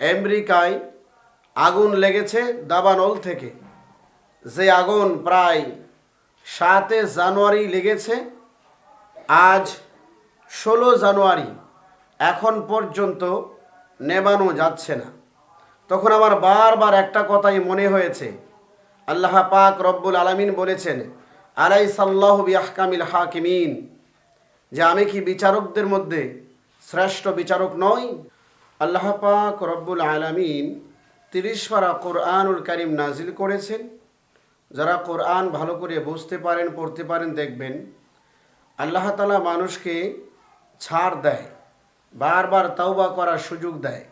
আমেরিকায় আগুন লেগেছে দাবানল থেকে। যে আগুন প্রায় সাতে জানুয়ারি লেগেছে, আজ ষোলো জানুয়ারি এখন পর্যন্ত নেবানো যাচ্ছে না। তখন আমার বারবার একটা কথাই মনে হয়েছে। আল্লাহ পাক রব্বুল আলামিন বলেছেন আলাই সাল্লাহ বিয়াহকামিল হাকিমিন, যে আমি কি বিচারকদের মধ্যে শ্রেষ্ঠ বিচারক নই? আল্লাহ পাক রব্বুল আলামিন তিরিশ পারা কোরআনুল করিম নাজিল করেছেন। যারা কোরআন ভালো করে বুঝতে পারেন, পড়তে পারেন, দেখবেন, আল্লাহ তালা মানুষকে ছাড় দেয়, বারবার তাওবা করার সুযোগ দেয়,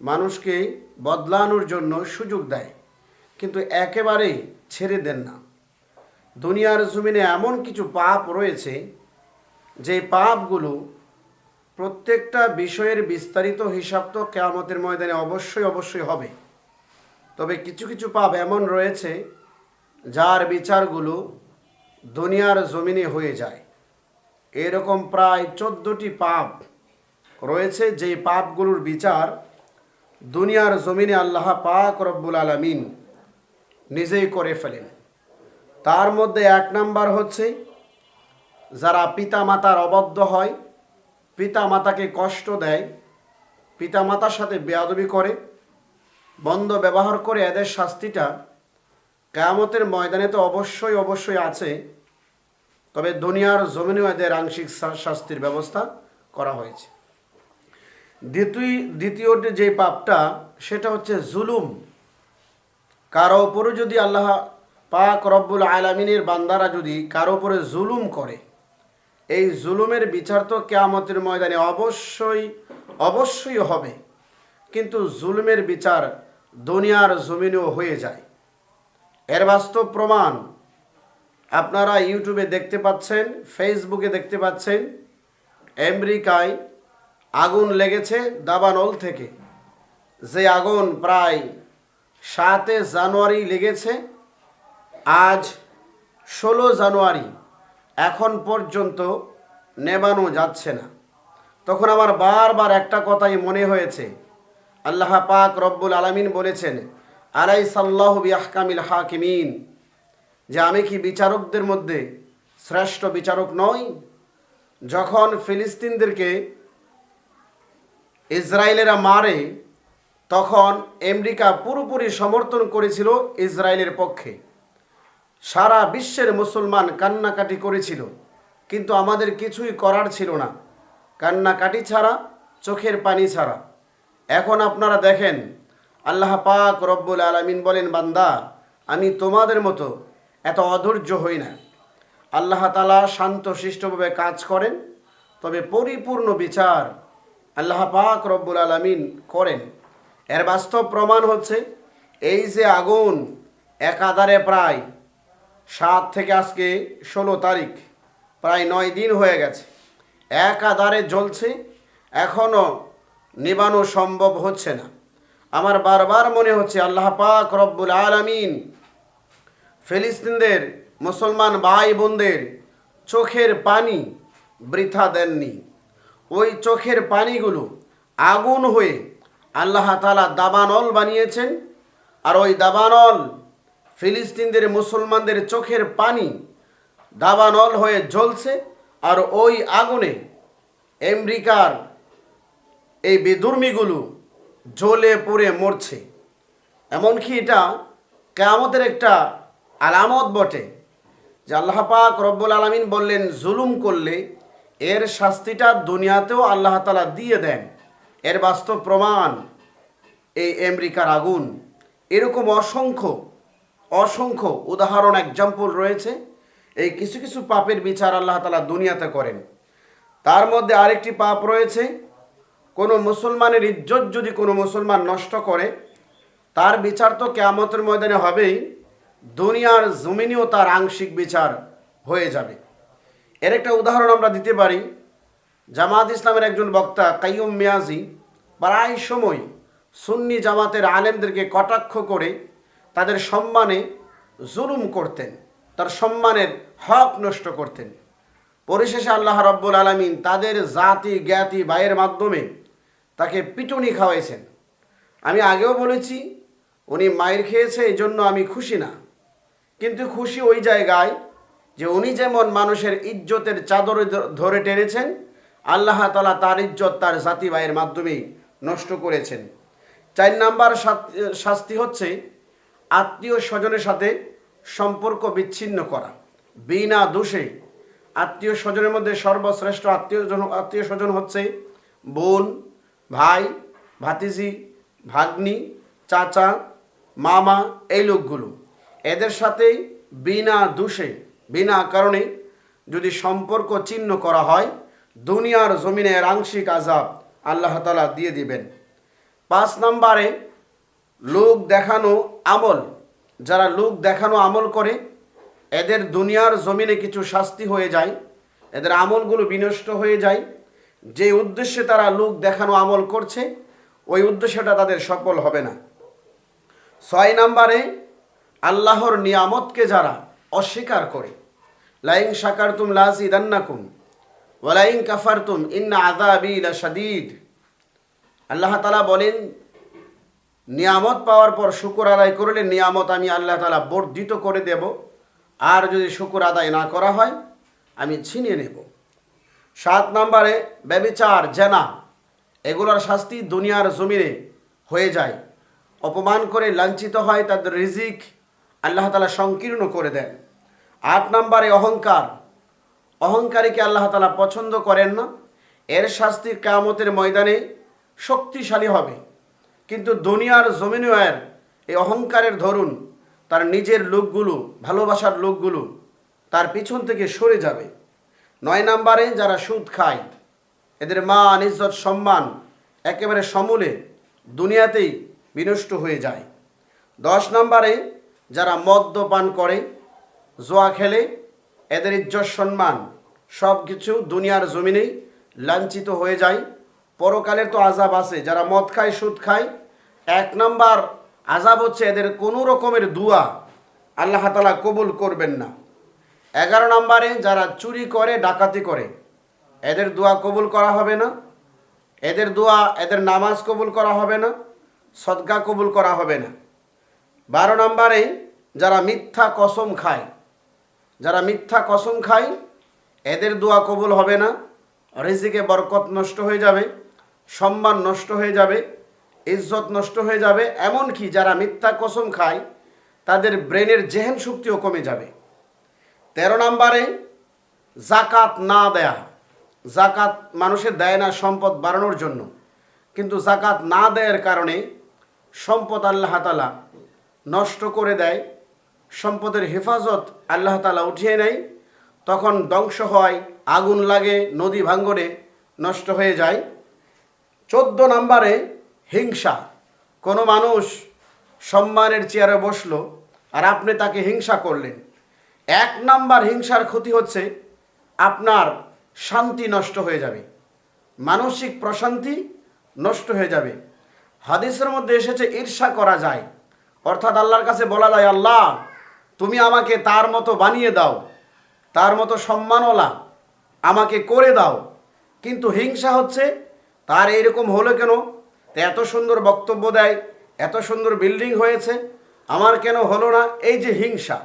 মানুষকে বদলানোর জন্য সুযোগ দেয়, কিন্তু একেবারেই ছেড়ে দেন না। দুনিয়ার জমিনে এমন কিছু পাপ রয়েছে, যে পাপগুলো প্রত্যেকটা বিষয়ের বিস্তারিত হিসাব তো কেয়ামতের ময়দানে অবশ্যই অবশ্যই হবে। তবে কিছু কিছু পাপ এমন রয়েছে, যার বিচারগুলো দুনিয়ার জমিনে হয়ে যায়। এরকম প্রায় চোদ্দোটি পাপ রয়েছে, যেই পাপগুলোর বিচার দুনিয়ার জমিনে আল্লাহ পাক রব্বুল আলমিন নিজেই করে ফেলেন। তার মধ্যে এক নাম্বার হচ্ছে, যারা পিতা মাতার অবদ্ধ হয় পিতা মাতাকে কষ্ট দেয় পিতা মাতার সাথে বেয়াদবি করে, বন্ধ ব্যবহার করে এদের শাস্তিটা কেয়ামতের ময়দানে তো অবশ্যই অবশ্যই আছে, তবে দুনিয়ার জমিনেও এদের আংশিক শাস্তির ব্যবস্থা করা হয়েছে। দ্বিতীয়, দ্বিতীয়টি যে পাপটা, সেটা হচ্ছে জুলুম। কারও উপরে যদি আল্লাহ পাক রব্বুল আলমিনের বান্দারা যদি কারও উপরে জুলুম করে এই জুলুমের বিচার তো কেয়ামতের ময়দানে অবশ্যই অবশ্যই হবে। কিন্তু জুলুমের বিচার দুনিয়ার জমিনেও হয়ে যায়। এর বাস্তব প্রমাণ আপনারা ইউটিউবে দেখতে পাচ্ছেন, ফেসবুকে দেখতে পাচ্ছেন। আমেরিকায় আগুন লেগেছে দাবানল থেকে। যে আগুন প্রায় সাতে জানুয়ারি লেগেছে, আজ ষোলো জানুয়ারি এখন পর্যন্ত নেবানো যাচ্ছে না। তখন আমার বারবার একটা কথাই মনে হয়েছে। আল্লাহ পাক রব্বুল আলামিন বলেছেন আলাই সাল্লাহ বিয়াহকামিল হাকিমিন। যে আমি কি বিচারকদের মধ্যে শ্রেষ্ঠ বিচারক নই? যখন ফিলিস্তিনদেরকে ইসরায়েলেরা মারে, তখন আমেরিকা পুরোপুরি সমর্থন করেছিল ইসরায়েলের পক্ষে। সারা বিশ্বের মুসলমান কান্নাকাটি করেছিল, কিন্তু আমাদের কিছুই করার ছিল না। কান্নাকাটি ছাড়া, চোখের পানি ছাড়া। এখন আপনারা দেখেন, আল্লাহ পাক রব্বুল আলমিন বলেন, বান্দা, আমি তোমাদের মতো এত অধৈর্য হই না। আল্লাহ তালা শান্ত শিষ্টভাবে কাজ করেন, তবে পরিপূর্ণ বিচার আল্লাহ পাক রব্বুল আলমিন করেন। এর বাস্তব প্রমাণ হচ্ছে, এই যে আগুন একাধারে প্রায় সাত থেকে আজকে ষোলো তারিখ, প্রায় নয় দিন হয়ে গেছে। একাধারে জ্বলছে এখনও নিবানো সম্ভব হচ্ছে না। আমার বারবার মনে হচ্ছে আল্লাহ পাক রব্বুল আলমিন ফিলিস্তিনদের, মুসলমান ভাই বোনদের চোখের পানি বৃথা দেননি। ওই চোখের পানিগুলো আগুন হয়ে আল্লাহ তালা দাবানল বানিয়েছেন। আর ওই দাবানল ফিলিস্তিনদের মুসলমানদের চোখের পানি দাবানল হয়ে জ্বলছে আর ওই আগুনে আমেরিকার এই বেদুর্মিগুলো জ্বলে পুড়ে মরছে। এমনকি এটা কেয়ামতের একটা আলামত বটে, যে আল্লাহ পাক রব্বুল আলমিন বললেন, জুলুম করলে এর শাস্তিটা দুনিয়াতেও আল্লাহ তালা দিয়ে দেন। এর বাস্তব প্রমাণ এই আমেরিকার আগুন। এরকম অসংখ্য অসংখ্য উদাহরণ এক্সাম্পল রয়েছে। এই কিছু কিছু পাপের বিচার আল্লাহ তালা দুনিয়াতে করেন। তার মধ্যে আরেকটি পাপ রয়েছে, কোনো মুসলমানের ইজ্জত যদি কোনো মুসলমান নষ্ট করে, তার বিচার তো কেয়ামতের ময়দানে হবেই, দুনিয়ার জমিনেও তার আংশিক বিচার হয়ে যাবে। এর একটা উদাহরণ আমরা দিতে পারি, জামাত ইসলামের একজন বক্তা কাইয়ুম মিয়াজি, প্রায় সময় সুন্নি জামাতের আলেমদেরকে কটাক্ষ করে তাদের সম্মানে জুলুম করতেন, তার সম্মানের হক নষ্ট করতেন। পরিশেষে আল্লাহ রব্বুল আলমিন তাদের জাতি, জ্ঞাতি বায়ের মাধ্যমে তাকে পিটুনি খাওয়াইছেন। আমি আগেও বলেছি, উনি মায়ের খেয়েছে এই জন্য আমি খুশি না। কিন্তু খুশি ওই জায়গায় যে উনি যেমন মানুষের ইজ্জতের চাদর ধরে টেনেছেন, আল্লাহ তালা তার ইজ্জত তার জাতি, ভাইয়ের মাধ্যমেই নষ্ট করেছেন। চার নাম্বার শাস্তি হচ্ছে আত্মীয় স্বজনের সাথে সম্পর্ক বিচ্ছিন্ন করা। বিনা দোষে আত্মীয় স্বজনের মধ্যে সর্বশ্রেষ্ঠ আত্মীয় আত্মীয় স্বজন হচ্ছে বোন, ভাই, ভাতিজি, ভাগ্নি, চাচা, মামা এই লোকগুলো। এদের সাথেই বিনা দোষে, বিনা কারণে যদি সম্পর্ক চিহ্ন করা হয়, দুনিয়ার জমিনের আংশিক আজাব আল্লাহ তালা দিয়ে দিবেন। পাঁচ নম্বরে লোক দেখানো আমল। যারা লোক দেখানো আমল করে, এদের দুনিয়ার জমিনে কিছু শাস্তি হয়ে যায়, এদের আমলগুলো বিনষ্ট হয়ে যায়। যে উদ্দেশ্যে তারা লোক দেখানো আমল করছে, ওই উদ্দেশ্যটা তাদের সফল হবে না। ছয় নম্বরে, আল্লাহর নিয়ামতকে যারা অস্বীকার করে লাইং শাকারতুম লাজি দান্নাকুম ওয়ালাইং কাফারতুম, ইন্না আদাবি শাদীদ। আল্লাহ তালা বলেন নিয়ামত পাওয়ার পর শুকুর আদায় করলে নিয়ামত আমি আল্লাহ তালা বর্ধিত করে দেব। আর যদি শুকুর আদায় না করা হয়, আমি ছিনিয়ে নেব। সাত নম্বরে ব্যবিচার, জেনা, এগুলোর শাস্তি দুনিয়ার জমিনে হয়ে যায়। অপমান করে লাঞ্ছিত হয়, তাদের রিজিক আল্লাহ তালা সংকীর্ণ করে দেন। আট নম্বরে অহংকার, অহংকারীকে আল্লাহ তালা পছন্দ করেন না। এর শাস্তি কামতের ময়দানে শক্তিশালী হবে। কিন্তু দুনিয়ার জমিনেও এই অহংকারের ধরুন, তার নিজের লোকগুলো, ভালোবাসার লোকগুলো তার পিছন থেকে সরে যাবে। নয় নাম্বারে যারা সুদ খায়, এদের মান, ইজ্জত, সম্মান একেবারে সমূলে দুনিয়াতেই বিনষ্ট হয়ে যায়। দশ নম্বরে যারা মদ্যপান করে, জোয়া খেলে, এদের ইজ্জত, সম্মান সব কিছু দুনিয়ার জমিনেই লাঞ্ছিত হয়ে যায়। পরকালের তো আজাব আছে, যারা মদ খায়, সুদ খায়। এক নাম্বার আজাব হচ্ছে এদের কোনো রকমের দুয়া আল্লাহ তালা কবুল করবেন না। এগারো নম্বরে যারা চুরি করে, ডাকাতি করে, এদের দোয়া কবুল করা হবে না। এদের দোয়া, এদের নামাজ কবুল করা হবে না, সদকা কবুল করা হবে না। বারো নম্বরে যারা মিথ্যা কসম খায়, যারা মিথ্যা কসম খায়, এদের দোয়া কবুল হবে না, রিজিকে বরকত নষ্ট হয়ে যাবে। সম্মান নষ্ট হয়ে যাবে, ইজ্জত নষ্ট হয়ে যাবে, এমনকি যারা মিথ্যা কসম খায়, তাদের ব্রেনের জেহেন শক্তিও কমে যাবে। তেরো নম্বরে, জাকাত না দেয়া। জাকাত মানুষের দেয় না সম্পদ বাড়ানোর জন্য। কিন্তু জাকাত না দেওয়ার কারণে সম্পদ আল্লাহ তালা নষ্ট করে দেয়, সম্পদের হেফাজত আল্লাহ তালা উঠিয়ে নেয়, তখন ধ্বংস হয়, আগুন লাগে, নদী ভাঙ্গনে নষ্ট হয়ে যায়। চোদ্দ নম্বরে হিংসা। কোনো মানুষ সম্মানের চেয়ারে বসল আর আপনি তাকে হিংসা করলেন। এক নাম্বার হিংসার ক্ষতি হচ্ছে আপনার শান্তি নষ্ট হয়ে যাবে। মানসিক প্রশান্তি নষ্ট হয়ে যাবে। হাদিসের মধ্যে এসেছে, ঈর্ষা করা যায়। অর্থাৎ আল্লাহর কাছে বলা যায়, আল্লাহ, তুমি আমাকে তার মতো বানিয়ে দাও। তার মতো সম্মানওয়ালা আমাকে করে দাও। কিন্তু হিংসা হচ্ছে তার এইরকম হলো কেন? এত সুন্দর বক্তব্য দেয়, এত সুন্দর বিল্ডিং হয়েছে, আমার কেন হলো না? এই যে হিংসা,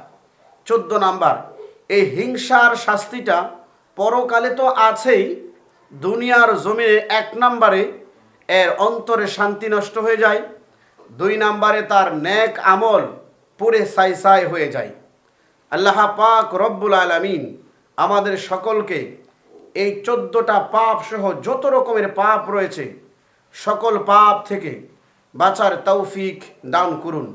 চোদ্দ নাম্বার, এই হিংসার শাস্তিটা পরকালে তো আছেই, দুনিয়ার জমিনে এক নাম্বারে এর অন্তরে শান্তি নষ্ট হয়ে যায়, দুই নাম্বারে তার ন্যাক আমল পুরে সাই সাই হয়ে যায়। আল্লাহ পাক রব্বুল আলমিন আমাদের সকলকে এই চোদ্দোটা পাপ সহ যত রকমের পাপ রয়েছে, সকল পাপ থেকে বাঁচার তৌফিক দান করুন।